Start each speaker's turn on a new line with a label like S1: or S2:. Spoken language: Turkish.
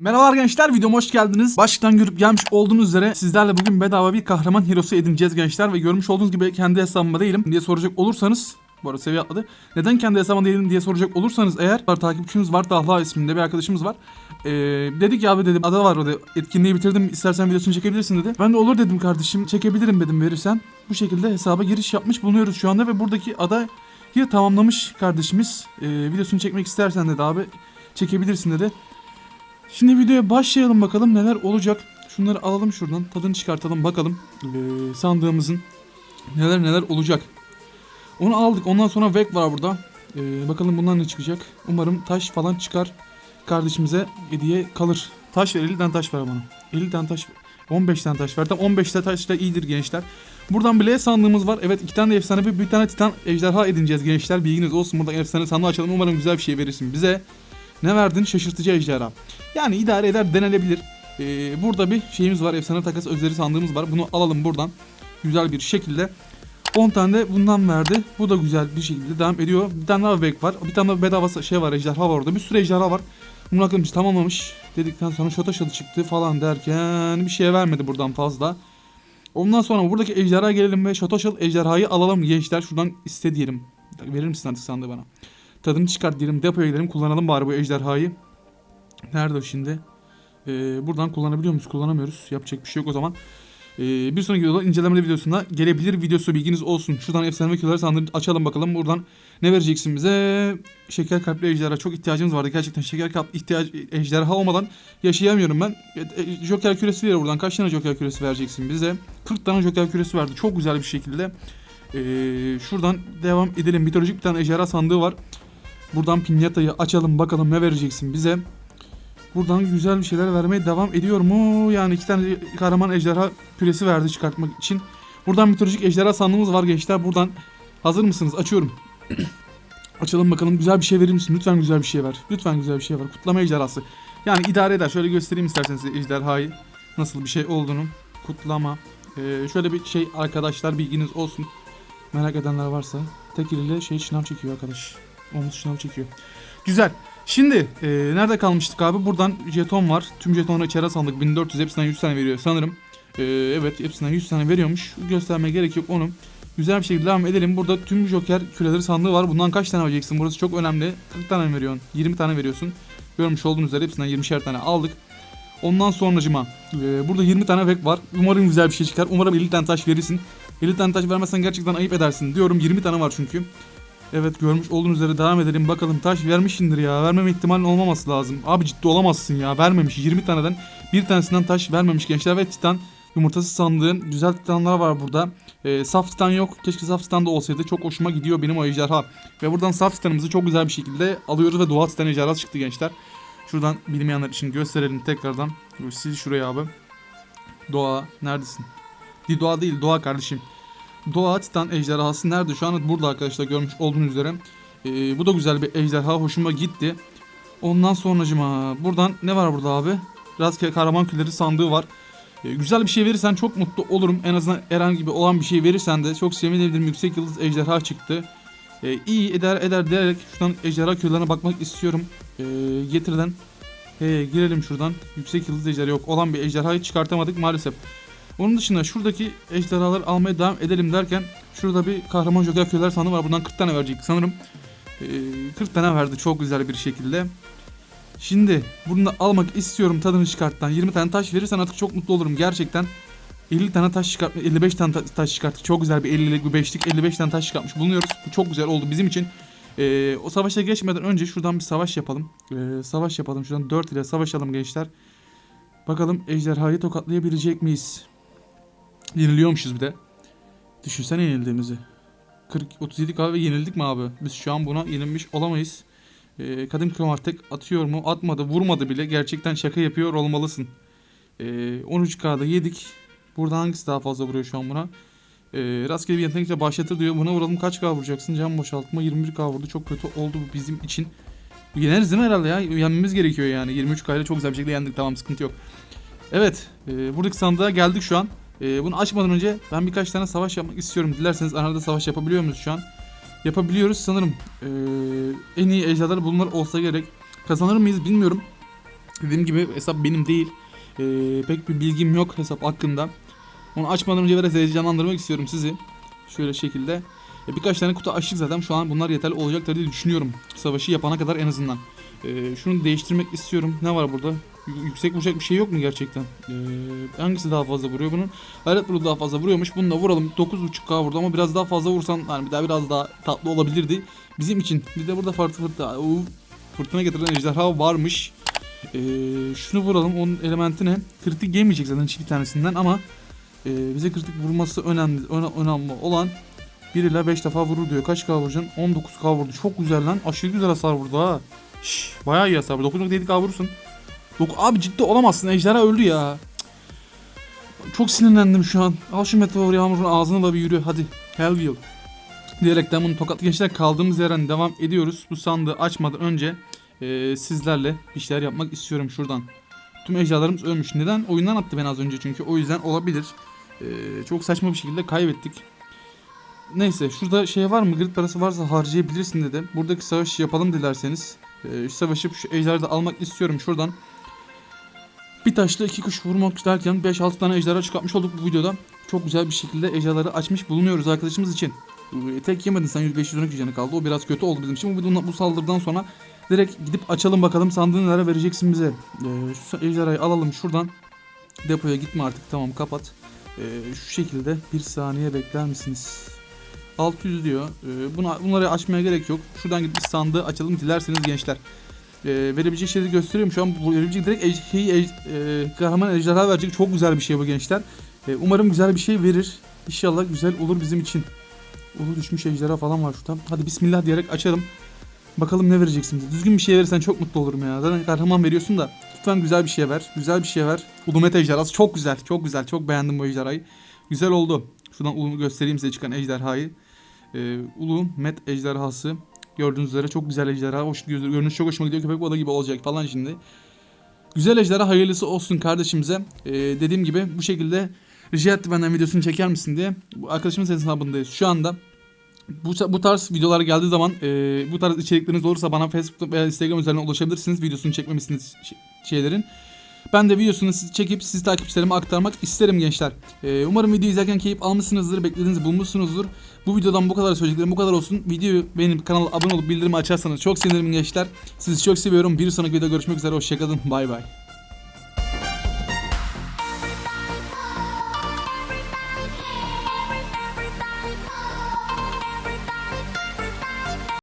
S1: Merhabalar gençler videoma hoş geldiniz. Başlıktan görüp gelmiş olduğunuz üzere sizlerle bugün bedava bir kahraman hero'su edineceğiz gençler ve görmüş olduğunuz gibi kendi hesabımda değilim diye soracak olursanız bu arada seviye atladı. Neden kendi hesabımda değilim diye soracak olursanız eğer var takipçimiz var Dahla isminde bir arkadaşımız var. Ee, dedi ki abi dedim ada var orada etkinliği bitirdim istersen videosunu çekebilirsin dedi. Ben de olur dedim kardeşim çekebilirim dedim verirsen. Bu şekilde hesaba giriş yapmış bulunuyoruz şu anda ve buradaki adayı tamamlamış kardeşimiz. Ee, videosunu çekmek istersen dedi abi çekebilirsin dedi. Şimdi videoya başlayalım bakalım neler olacak. Şunları alalım şuradan tadını çıkartalım bakalım ee, sandığımızın neler neler olacak. Onu aldık ondan sonra Vek var burada. Ee, bakalım bundan ne çıkacak. Umarım taş falan çıkar. Kardeşimize hediye kalır. Taş ver 50 tane taş ver bana. 50 tane taş 15 tane taş ver. Tam 15 tane taş da iyidir gençler. Buradan bile sandığımız var. Evet iki tane de efsane bir, bir tane titan ejderha edineceğiz gençler. Bilginiz olsun. Buradan efsane sandığı açalım. Umarım güzel bir şey verirsin bize. Ne verdin? Şaşırtıcı ejderha. Yani idare eder denenebilir. Ee, burada bir şeyimiz var. Efsane takas özleri sandığımız var. Bunu alalım buradan. Güzel bir şekilde. 10 tane de bundan verdi. Bu da güzel bir şekilde devam ediyor. Bir tane daha bek var. Bir tane daha bedava şey var. Ejderha var orada. Bir sürü ejderha var. Bunu akılmış tamamlamış. Dedikten sonra şota şadı çıktı falan derken bir şeye vermedi buradan fazla. Ondan sonra buradaki ejderha gelelim ve Şatoşal ejderhayı alalım gençler. Şuradan iste diyelim. Verir misin artık sandığı bana? Tadını çıkart diyelim. Depoya gidelim. Kullanalım bari bu ejderhayı. Nerede o şimdi? Ee, buradan kullanabiliyor muyuz? Kullanamıyoruz. Yapacak bir şey yok o zaman. Ee, bir sonraki videoda incelemeli videosunda gelebilir videosu bilginiz olsun. Şuradan efsane kiloları sandığı açalım bakalım. Buradan ne vereceksin bize? Şeker kalpli ejderha çok ihtiyacımız vardı. Gerçekten şeker kalpli ihtiyaç ejderha olmadan yaşayamıyorum ben. E, e, Joker küresi ver buradan. Kaç tane Joker küresi vereceksin bize? 40 tane Joker küresi verdi. Çok güzel bir şekilde. Ee, şuradan devam edelim. Mitolojik bir tane ejderha sandığı var. Buradan pinyatayı açalım bakalım ne vereceksin bize. Buradan güzel bir şeyler vermeye devam ediyor mu? Yani iki tane kahraman ejderha küresi verdi çıkartmak için. Buradan mitolojik ejderha sandığımız var gençler. Buradan hazır mısınız? Açıyorum. Açalım bakalım güzel bir şey verir misin? Lütfen güzel bir şey ver. Lütfen güzel bir şey ver. Kutlama ejderhası. Yani idare eder. Şöyle göstereyim isterseniz ejderhayı. Nasıl bir şey olduğunu. Kutlama. Ee, şöyle bir şey arkadaşlar bilginiz olsun. Merak edenler varsa. Tek eliyle şey şınav çekiyor arkadaş. Omuz şınav çekiyor. Güzel. Şimdi e, nerede kalmıştık abi? Buradan jeton var. Tüm jetonları içeri sandık. 1400 hepsinden 100 tane veriyor sanırım. E, evet hepsinden 100 tane veriyormuş. Göstermeye gerek yok onu. Güzel bir şekilde devam edelim. Burada tüm joker küreleri sandığı var. Bundan kaç tane vereceksin? Burası çok önemli. 40 tane mi veriyorsun? 20 tane veriyorsun. Görmüş olduğunuz üzere hepsinden 20'şer tane aldık. Ondan sonracıma e, burada 20 tane vek var. Umarım güzel bir şey çıkar. Umarım 50 tane taş verirsin. 50 tane taş vermezsen gerçekten ayıp edersin diyorum. 20 tane var çünkü. Evet görmüş olduğunuz üzere devam edelim. Bakalım taş vermişindir ya. Vermeme ihtimalin olmaması lazım. Abi ciddi olamazsın ya. Vermemiş. 20 taneden bir tanesinden taş vermemiş gençler ve titan yumurtası sandığın güzel titanlar var burada. Ee, saf titan yok. Keşke saf titan da olsaydı. Çok hoşuma gidiyor benim o ejderha. Ve buradan saf titanımızı çok güzel bir şekilde alıyoruz ve doğa titan ejderhası çıktı gençler. Şuradan bilmeyenler için gösterelim tekrardan. Sil şuraya abi. Doğa neredesin? Değil doğa değil doğa kardeşim. Doğa Titan ejderhası nerede? Şu an burada arkadaşlar görmüş olduğunuz üzere. Ee, bu da güzel bir ejderha. Hoşuma gitti. Ondan sonracıma buradan ne var burada abi? Rastgele kahraman külleri sandığı var. Ee, güzel bir şey verirsen çok mutlu olurum. En azından herhangi bir olan bir şey verirsen de çok sevinirim. Yüksek yıldız ejderha çıktı. Ee, iyi eder eder diyerek şuradan ejderha küllerine bakmak istiyorum. Ee, getirden. He, girelim şuradan. Yüksek yıldız ejderha yok. Olan bir ejderhayı çıkartamadık maalesef. Onun dışında şuradaki ejderhaları almaya devam edelim derken şurada bir kahraman joker köyler sandığı var. Bundan 40 tane verecek sanırım. Ee, 40 tane verdi çok güzel bir şekilde. Şimdi bunu da almak istiyorum tadını çıkarttan. 20 tane taş verirsen artık çok mutlu olurum gerçekten. 50 tane taş çıkart 55 tane ta- taş çıkarttık. Çok güzel bir 50'lik bir 5'lik 55 tane taş çıkartmış bulunuyoruz. Bu çok güzel oldu bizim için. Ee, o savaşa geçmeden önce şuradan bir savaş yapalım. Ee, savaş yapalım. Şuradan 4 ile savaşalım gençler. Bakalım ejderhayı tokatlayabilecek miyiz? Yeniliyormuşuz bir de. Düşünsene yenildiğimizi. 40 37 kahve yenildik mi abi? Biz şu an buna yenilmiş olamayız. Ee, kadın kromar tek atıyor mu? Atmadı, vurmadı bile. Gerçekten şaka yapıyor olmalısın. Ee, 13K'da yedik. Burada hangisi daha fazla vuruyor şu an buna? Ee, rastgele bir yetenekle başlatır diyor. Buna vuralım kaç K vuracaksın? Can boşaltma 21K vurdu. Çok kötü oldu bu bizim için. Yeneriz değil mi herhalde ya? Yenmemiz gerekiyor yani. 23K ile çok güzel bir şekilde yendik. Tamam sıkıntı yok. Evet. E, buradaki sandığa geldik şu an. Ee, bunu açmadan önce ben birkaç tane savaş yapmak istiyorum. Dilerseniz arada savaş yapabiliyor muyuz şu an? Yapabiliyoruz sanırım. Ee, en iyi ejderhalar bunlar olsa gerek. Kazanır mıyız bilmiyorum. Dediğim gibi hesap benim değil. Ee, pek bir bilgim yok hesap hakkında. Onu açmadan önce biraz heyecanlandırmak istiyorum sizi. Şöyle şekilde. E, birkaç tane kutu açtık zaten. Şu an bunlar yeterli olacaktır diye düşünüyorum. Savaşı yapana kadar en azından. Ee, şunu değiştirmek istiyorum. Ne var burada? Yüksek vuracak bir şey yok mu gerçekten? Ee, hangisi daha fazla vuruyor bunun? Hayret bunu daha fazla vuruyormuş. Bunu da vuralım. 9.5k vurdu ama biraz daha fazla vursan hani bir daha biraz daha tatlı olabilirdi. Bizim için. Bir de burada farklı fırtına, fırtına getiren ejderha varmış. Ee, şunu vuralım. Onun elementi ne? Kritik yemeyecek zaten hiçbir tanesinden ama e, bize kritik vurması önemli. öne- önemli olan 1 ile 5 defa vurur diyor. Kaç k vuracaksın? 19k vurdu. Çok güzel lan. Aşırı güzel hasar vurdu ha. Şş, bayağı iyi hasar vurdu. 9.7k vurursun. Dok abi ciddi olamazsın. Ejderha öldü ya. Çok sinirlendim şu an. Al şu meteor yağmurun ağzına da bir yürü. Hadi. Hellville. Diyerekten bunu tokat gençler kaldığımız yerden devam ediyoruz. Bu sandığı açmadan önce e, sizlerle bir şeyler yapmak istiyorum şuradan. Tüm ejderhalarımız ölmüş. Neden? Oyundan attı beni az önce çünkü. O yüzden olabilir. E, çok saçma bir şekilde kaybettik. Neyse şurada şey var mı? Grid parası varsa harcayabilirsin dedi. Buradaki savaşı yapalım dilerseniz. E, savaşıp şu ejderi de almak istiyorum şuradan. Bir taşla iki kuş vurmak derken 5-6 tane ejderha çıkartmış olduk bu videoda. Çok güzel bir şekilde ejderhaları açmış bulunuyoruz arkadaşımız için. Tek yemedin sen 512 canı kaldı. O biraz kötü oldu bizim için. Bu, bu saldırıdan sonra direkt gidip açalım bakalım sandığı neler vereceksin bize. E, şu ejderhayı alalım şuradan. Depoya gitme artık tamam kapat. E, şu şekilde bir saniye bekler misiniz? 600 diyor. E, buna, bunları açmaya gerek yok. Şuradan gidip sandığı açalım dilerseniz gençler. E, verebilecek şeyleri gösteriyorum. Şu an bu verebilecek direkt ej, ej, e, kahraman ejderha verecek. Çok güzel bir şey bu gençler. E, umarım güzel bir şey verir. İnşallah güzel olur bizim için. Ulu düşmüş ejderha falan var şurada. Hadi bismillah diyerek açalım. Bakalım ne vereceksin bize. Düzgün bir şey verirsen çok mutlu olurum ya. Zaten kahraman veriyorsun da. Lütfen güzel bir şey ver. Güzel bir şey ver. Ulumet ejderhası çok güzel. Çok güzel. Çok beğendim bu ejderhayı. Güzel oldu. Şuradan ulumu göstereyim size çıkan ejderhayı. Ee, ulu met ejderhası. Gördüğünüz üzere çok güzel ejderha. Hoş, görünüş çok hoşuma gidiyor. Köpek balığı gibi olacak falan şimdi. Güzel ejderha hayırlısı olsun kardeşimize. Ee, dediğim gibi bu şekilde rica etti benden videosunu çeker misin diye. Bu arkadaşımın hesabındayız şu anda. Bu, bu tarz videolar geldiği zaman e, bu tarz içerikleriniz olursa bana Facebook veya Instagram üzerinden ulaşabilirsiniz. Videosunu çekmemişsiniz şeylerin. Ben de videosunu siz çekip sizi takipçilerime aktarmak isterim gençler. E, umarım videoyu izlerken keyif almışsınızdır, beklediğinizi bulmuşsunuzdur. Bu videodan bu kadar söyleyeceklerim bu kadar olsun. Videoyu beğenip kanala abone olup bildirimi açarsanız çok sevinirim gençler. Sizi çok seviyorum. Bir sonraki videoda görüşmek üzere. Hoşçakalın. Bay bay.